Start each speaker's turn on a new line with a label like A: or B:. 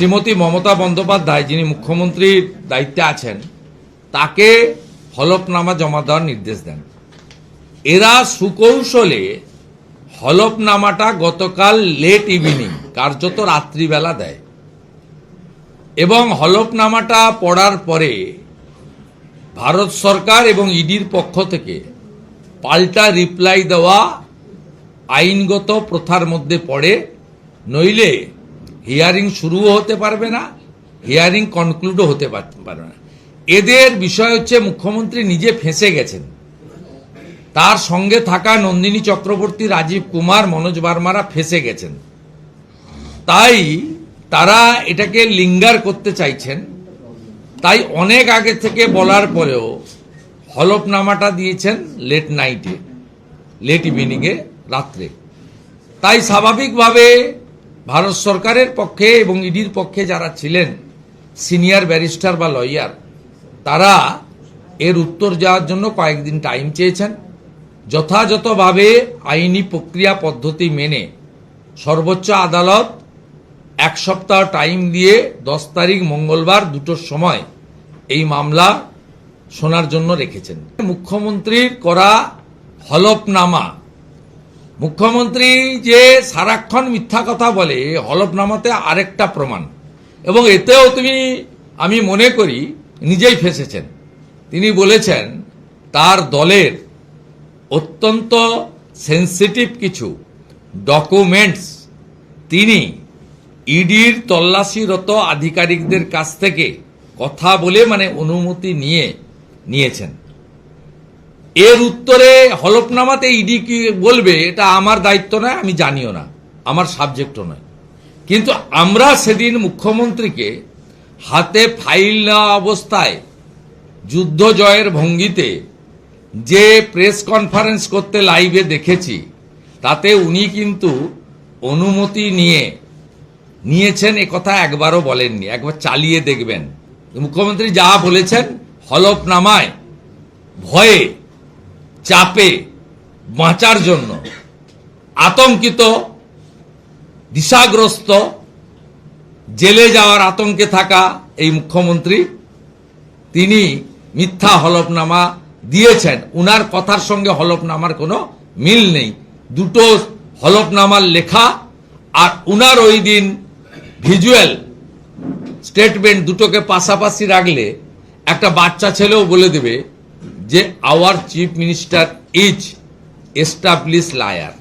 A: শ্রীমতী মমতা বন্দ্যোপাধ্যায়, যিনি মুখ্যমন্ত্রীর দায়িত্বে আছেন, তাকে হলফনামা জমা দেওয়ার নির্দেশ দেন। এরা সুকৌশলে হলফনামাটা গতকাল লেট ইভিনিং কার্যত রাত্রিবেলা দেয়। এবং হলফনামাটা পড়ার পরে ভারত সরকার এবং ইডির পক্ষ থেকে পাল্টা রিপ্লাই দেওয়া আইনগত প্রথার মধ্যে পড়ে, নইলে হিয়ারিং শুরুও হতে পারবে না, হিয়ারিং কনক্লুডও হতে পারবে না। এদের বিষয় হচ্ছে মুখ্যমন্ত্রী নিজে ফেঁসে গেছেন। তার সঙ্গে থাকা নন্দিনী চক্রবর্তী, রাজীব কুমার, মনোজ বার্মারা ফেঁসে গেছেন। তাই তারা এটাকে লিঙ্গার করতে চাইছেন। তাই অনেক আগে থেকে বলার পরেও হলফনামাটা দিয়েছেন লেট নাইটে, লেট ইভিনিংয়ে রাত্রে। তাই স্বাভাবিকভাবে ভারত সরকারের পক্ষে এবং ইডির পক্ষে যারা ছিলেন, সিনিয়র ব্যারিস্টার বা লয়ার, তারা এর উত্তর যাওয়ার জন্য কয়েকদিন টাইম চেয়েছেন। যথাযথভাবে আইনি প্রক্রিয়া পদ্ধতি মেনে সর্বোচ্চ আদালত এক সপ্তাহ টাইম দিয়ে দশ তারিখ মঙ্গলবার দুটোর সময় এই মামলা শোনার জন্য রেখেছেন। মুখ্যমন্ত্রীর করা হলফনামা মুখ্যমন্ত্রী যে সারাক্ষণ মিথ্যা কথা বলে, হলফনামাতে আরেকটা প্রমাণ। এবং এতেও তুমি, আমি মনে করি, নিজেই ফেসেছেন। তিনি বলেছেন, তার দলের অত্যন্ত সেন্সিটিভ কিছু ডকুমেন্টস তিনি ইডির তল্লাশিরত আধিকারিকদের কাছ থেকে কথা বলে মানে অনুমতি নিয়ে নিয়েছেন। এর উত্তরে হলফনামাতে ইডি কি বলবে, এটা আমার দায়িত্ব নয়, আমি জানিও না। আমার সাবজেক্টও নয়। কিন্তু আমরা সেদিন মুখ্যমন্ত্রীকে হাতে ফাইল নেওয়া অবস্থায় যুদ্ধ জয়ের ভঙ্গিতে যে প্রেস কনফারেন্স করতে লাইভে দেখেছি, তাতে উনি কিন্তু অনুমতি নিয়ে নিয়েছেন, এ কথা একবারও বলেননি, একবার চালিয়ে দেখবেন। মুখ্যমন্ত্রী যা বলেছেন হলফনামায়, ভয়ে চাপে বাঁচার জন্য আতঙ্কিত, দিশাগ্রস্ত, জেলে যাওয়ার আতঙ্কে থাকা এই মুখ্যমন্ত্রী, তিনি মিথ্যা হলফনামা দিয়েছেন। উনার কথার সঙ্গে হলফনামার কোনো মিল নেই। দুটো হলফনামার লেখা আর উনার ওই দিন ভিজুয়াল স্টেটমেন্ট দুটোকে পাশাপাশি রাখলে একটা বাচ্চা ছেলেও বলে দেবে যে our chief minister is establish liar